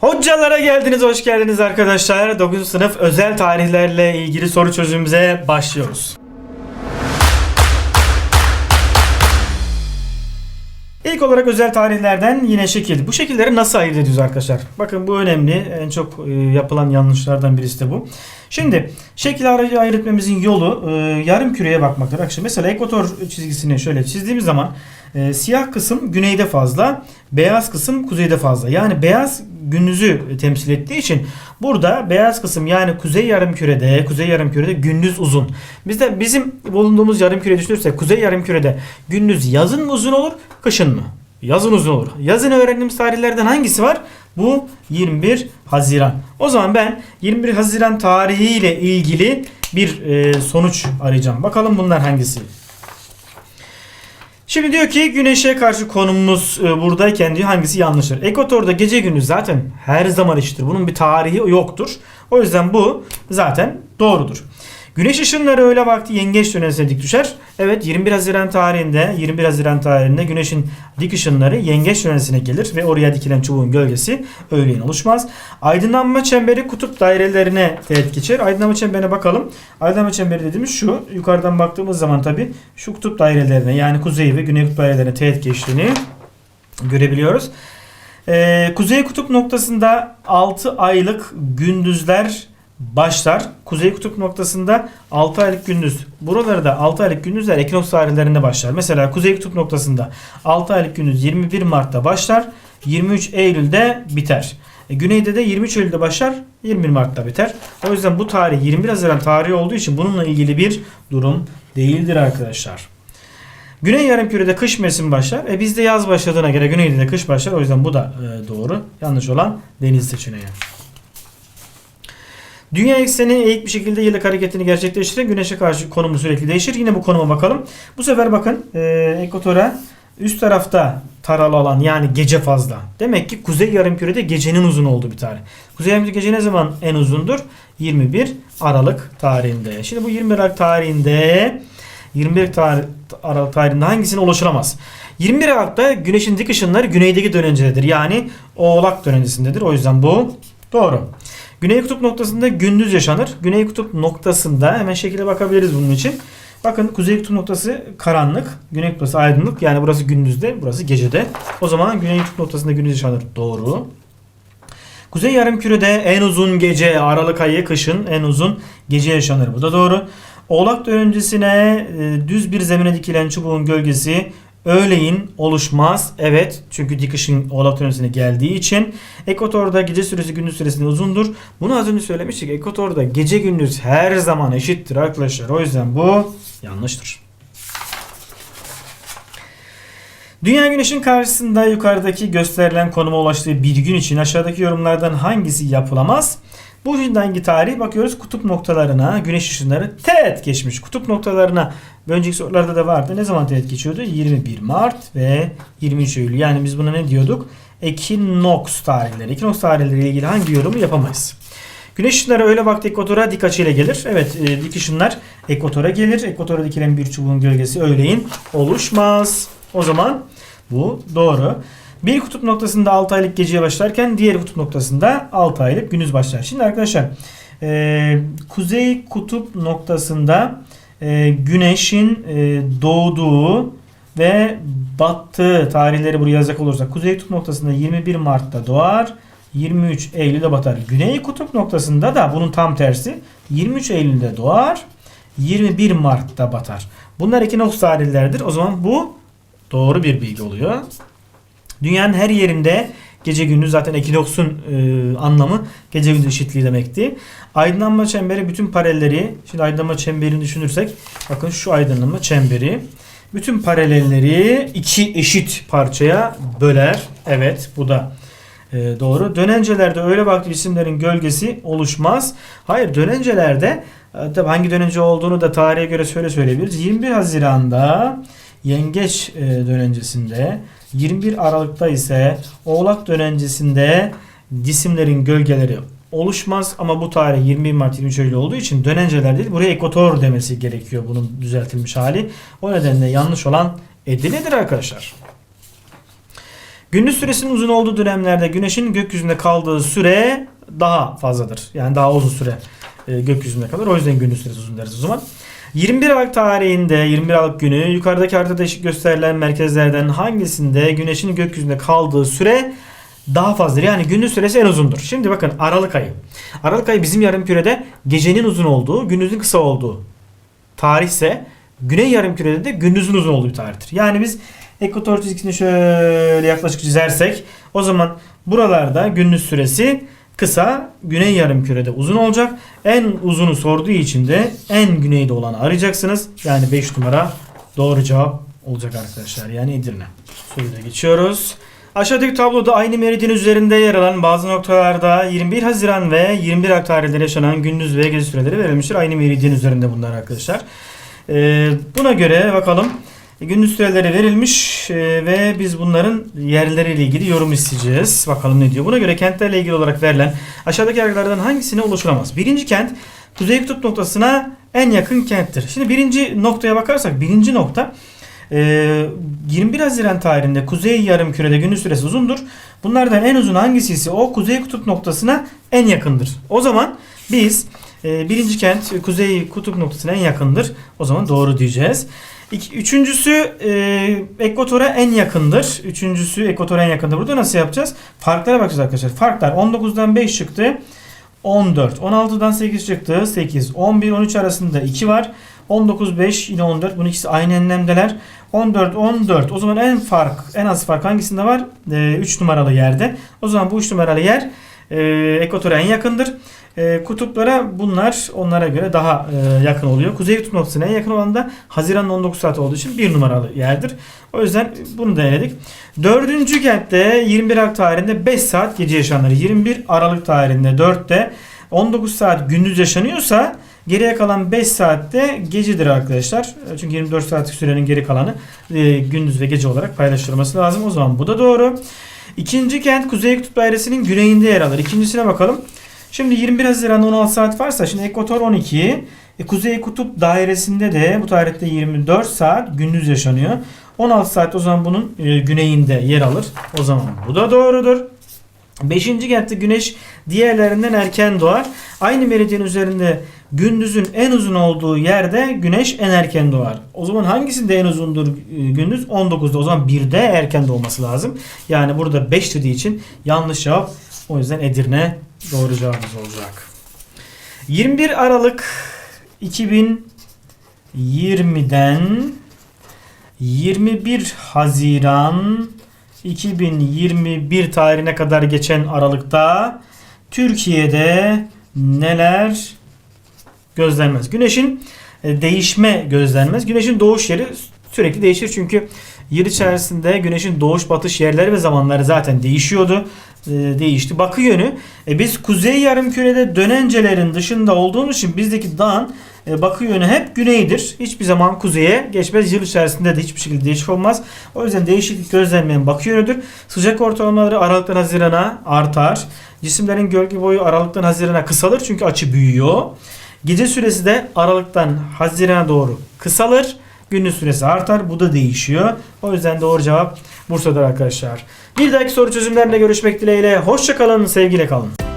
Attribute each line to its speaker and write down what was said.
Speaker 1: Hocalara geldiniz, hoş geldiniz arkadaşlar. 9. sınıf özel tarihlerle ilgili soru çözümümüze başlıyoruz. İlk olarak özel tarihlerden yine şekil. Bu şekilleri nasıl ayırt ediyoruz arkadaşlar? Bakın bu önemli. En çok e, yapılan yanlışlardan birisi de bu. Şimdi şekil aracı ayırt etmemizin yolu e, yarım küreye bakmaktır. Arkadaşlar mesela ekvator çizgisini şöyle çizdiğimiz zaman e, siyah kısım güneyde fazla, beyaz kısım kuzeyde fazla. Yani beyaz gündüzü temsil ettiği için burada beyaz kısım yani kuzey yarım kürede, kuzey yarım kürede gündüz uzun. Bizde bizim bulunduğumuz yarım küre düşünürsek kuzey yarım kürede gündüz yazın mı uzun olur, kışın mı? Yazın uzun olur. Yazın öğrendiğimiz tarihlerden hangisi var? Bu 21 Haziran. O zaman ben 21 Haziran tarihiyle ilgili bir e, sonuç arayacağım. Bakalım bunlar hangisi? Şimdi diyor ki güneşe karşı konumumuz e, buradayken diyor hangisi yanlıştır? Ekvatorda gece gündüz zaten her zaman eşittir. Bunun bir tarihi yoktur. O yüzden bu zaten doğrudur. Güneş ışınları öğle vakti yengeç dönemine dik düşer. Evet 21 Haziran tarihinde 21 Haziran tarihinde güneşin dik ışınları yengeç dönemine gelir ve oraya dikilen çubuğun gölgesi öğleyin oluşmaz. Aydınlanma çemberi kutup dairelerine teğet geçer. Aydınlanma çemberine bakalım. Aydınlanma çemberi dediğimiz şu. Yukarıdan baktığımız zaman tabi şu kutup dairelerine yani kuzey ve güney kutup dairelerine teğet geçtiğini görebiliyoruz. Ee, kuzey kutup noktasında 6 aylık gündüzler başlar. Kuzey kutup noktasında 6 aylık gündüz. Buralarda 6 aylık gündüzler ekinoks tarihlerinde başlar. Mesela kuzey kutup noktasında 6 aylık gündüz 21 Mart'ta başlar. 23 Eylül'de biter. E, güneyde de 23 Eylül'de başlar. 21 Mart'ta biter. O yüzden bu tarih 21 Haziran tarihi olduğu için bununla ilgili bir durum değildir arkadaşlar. Güney yarımkürede kış mevsimi başlar. E bizde yaz başladığına göre güneyde de kış başlar. O yüzden bu da e, doğru. Yanlış olan deniz seçeneği. Dünya ekseni eğik bir şekilde yıllık hareketini gerçekleştiren güneşe karşı konumu sürekli değişir. Yine bu konuma bakalım. Bu sefer bakın e, ekvatora üst tarafta taralı alan yani gece fazla. Demek ki kuzey yarımkürede gecenin uzun olduğu bir tarih. Kuzey yarımkürede gece ne zaman en uzundur? 21 Aralık tarihinde. Şimdi bu 21 Aralık tarihinde 21 tarih, Aralık tarihinde hangisine ulaşılamaz? 21 Aralık'ta güneşin dik ışınları güneydeki dönencededir. Yani oğlak dönencesindedir. O yüzden bu doğru. Güney kutup noktasında gündüz yaşanır. Güney kutup noktasında hemen şekilde bakabiliriz bunun için. Bakın kuzey kutup noktası karanlık, güney kutup noktası aydınlık. Yani burası gündüzde, burası gecede. O zaman güney kutup noktasında gündüz yaşanır. Doğru. Kuzey yarımkürede en uzun gece Aralık ayı kışın en uzun gece yaşanır. Bu da doğru. Oğlak dönencesine e, düz bir zemine dikilen çubuğun gölgesi öğleyin oluşmaz. Evet çünkü dik ışın oğlak dönencesine geldiği için ekvatorda gece süresi gündüz süresinde uzundur. Bunu az önce söylemiştik. Ekvatorda gece gündüz her zaman eşittir arkadaşlar. O yüzden bu yanlıştır. Dünya Güneş'in karşısında yukarıdaki gösterilen konuma ulaştığı bir gün için aşağıdaki yorumlardan hangisi yapılamaz? Bu hangi tarih? Bakıyoruz kutup noktalarına güneş ışınları teğet geçmiş. Kutup noktalarına önceki sorularda da vardı. Ne zaman teğet geçiyordu? 21 Mart ve 23 Eylül. Yani biz buna ne diyorduk? Ekinoks tarihleri. Ekinoks tarihleriyle ilgili hangi yorumu yapamayız? Güneş ışınları öğle vakti ekvatora dik açıyla gelir. Evet e, dik ışınlar ekvatora gelir. Ekvatora dikilen bir çubuğun gölgesi öğleyin oluşmaz. O zaman bu doğru. Bir kutup noktasında 6 aylık geceye başlarken diğer kutup noktasında 6 aylık gündüz başlar. Şimdi arkadaşlar e, kuzey kutup noktasında e, güneşin e, doğduğu ve battığı tarihleri buraya yazacak olursak kuzey kutup noktasında 21 Mart'ta doğar. 23 Eylül'de batar. Güney kutup noktasında da bunun tam tersi 23 Eylül'de doğar. 21 Mart'ta batar. Bunlar ekinoks tarihlerdir. O zaman bu doğru bir bilgi oluyor. Dünyanın her yerinde gece gündüz zaten ekinoksun e, anlamı gece gündüz eşitliği demekti. Aydınlanma çemberi bütün paralelleri şimdi aydınlanma çemberini düşünürsek bakın şu aydınlanma çemberi bütün paralelleri iki eşit parçaya böler. Evet bu da e, doğru. Dönencelerde öyle vakti cisimlerin gölgesi oluşmaz. Hayır dönencelerde e, tabi hangi dönence olduğunu da tarihe göre söyle söyleyebiliriz. 21 Haziran'da yengeç e, dönencesinde 21 Aralık'ta ise Oğlak dönencesinde cisimlerin gölgeleri oluşmaz ama bu tarih 21 Mart 23 Eylül olduğu için dönenceler değil buraya ekvator demesi gerekiyor bunun düzeltilmiş hali. O nedenle yanlış olan Edirne'dir arkadaşlar. Gündüz süresinin uzun olduğu dönemlerde güneşin gökyüzünde kaldığı süre daha fazladır. Yani daha uzun süre e, gökyüzünde kalır. O yüzden gündüz süresi uzun deriz o zaman. 21 Aralık tarihinde 21 Aralık günü yukarıdaki haritada gösterilen merkezlerden hangisinde güneşin gökyüzünde kaldığı süre daha fazladır. Yani gündüz süresi en uzundur. Şimdi bakın Aralık ayı. Aralık ayı bizim yarım kürede gecenin uzun olduğu, gündüzün kısa olduğu tarihse güney yarım kürede de gündüzün uzun olduğu bir tarihtir. Yani biz ekvator çizgisini şöyle yaklaşık çizersek o zaman buralarda gündüz süresi kısa, güney yarım kürede uzun olacak. En uzunu sorduğu için de en güneyde olanı arayacaksınız. Yani 5 numara doğru cevap olacak arkadaşlar. Yani Edirne. Soruyu geçiyoruz. Aşağıdaki tabloda aynı meridyen üzerinde yer alan bazı noktalarda 21 Haziran ve 21 Aralık tarihleri yaşanan gündüz ve gece süreleri verilmiştir. Aynı meridyen üzerinde bunlar arkadaşlar. Ee, buna göre bakalım gündüz süreleri verilmiş e, ve biz bunların yerleriyle ilgili yorum isteyeceğiz. Bakalım ne diyor. Buna göre kentlerle ilgili olarak verilen aşağıdaki yargılardan hangisine ulaşılamaz? Birinci kent Kuzey Kutup noktasına en yakın kenttir. Şimdi birinci noktaya bakarsak birinci nokta e, 21 Haziran tarihinde Kuzey Yarımküre'de gündüz süresi uzundur. Bunlardan en uzun hangisi ise o Kuzey Kutup noktasına en yakındır. O zaman biz e, birinci kent Kuzey Kutup noktasına en yakındır. O zaman doğru diyeceğiz. İki, üçüncüsü e, ekvatora en yakındır. Üçüncüsü ekvatora en yakındır. Burada nasıl yapacağız? Farklara bakacağız arkadaşlar. Farklar 19'dan 5 çıktı. 14. 16'dan 8 çıktı. 8. 11, 13 arasında 2 var. 19, 5 yine 14. Bunun ikisi aynı enlemdeler. 14, 14. O zaman en fark, en az fark hangisinde var? E, 3 numaralı yerde. O zaman bu 3 numaralı yer e, ekvatora en yakındır. E, kutuplara bunlar onlara göre daha e, yakın oluyor. Kuzey kutup noktasına en yakın olan da Haziran'ın 19 saat olduğu için 1 numaralı yerdir. O yüzden bunu da eledik. Dördüncü kentte 21 Aralık tarihinde 5 saat gece yaşanır. 21 Aralık tarihinde 4'te 19 saat gündüz yaşanıyorsa geriye kalan 5 saatte gecedir arkadaşlar. Çünkü 24 saatlik sürenin geri kalanı e, gündüz ve gece olarak paylaştırılması lazım. O zaman bu da doğru. İkinci kent Kuzey Kutup Dairesi'nin güneyinde yer alır. İkincisine bakalım. Şimdi 21 Haziran 16 saat varsa şimdi ekvator 12. E, Kuzey Kutup Dairesi'nde de bu tarihte 24 saat gündüz yaşanıyor. 16 saat o zaman bunun e, güneyinde yer alır. O zaman bu da doğrudur. Beşinci kentte güneş diğerlerinden erken doğar. Aynı meridyen üzerinde gündüzün en uzun olduğu yerde güneş en erken doğar. O zaman hangisinde en uzundur e, gündüz? 19'da. O zaman 1'de erken doğması lazım. Yani burada 5 dediği için yanlış cevap. O yüzden Edirne doğru cevabımız olacak. 21 Aralık 2020'den 21 Haziran 2021 tarihine kadar geçen aralıkta Türkiye'de neler gözlenmez? Güneşin e, değişme gözlenmez. Güneşin doğuş yeri sürekli değişir çünkü yıl içerisinde güneşin doğuş batış yerleri ve zamanları zaten değişiyordu. E, değişti. Bakı yönü e, biz kuzey yarımkürede dönencelerin dışında olduğumuz için bizdeki dağın bakı yönü hep güneydir. Hiçbir zaman kuzeye geçmez. Yıl içerisinde de hiçbir şekilde değişik olmaz. O yüzden değişiklik gözlenmeyen bakı yönüdür. Sıcak ortalamaları Aralık'tan Haziran'a artar. Cisimlerin gölge boyu Aralık'tan Haziran'a kısalır çünkü açı büyüyor. Gece süresi de Aralık'tan Haziran'a doğru kısalır. Gündüz süresi artar. Bu da değişiyor. O yüzden doğru cevap Bursa'dır arkadaşlar. Bir dahaki soru çözümlerinde görüşmek dileğiyle. Hoşçakalın, sevgiyle kalın.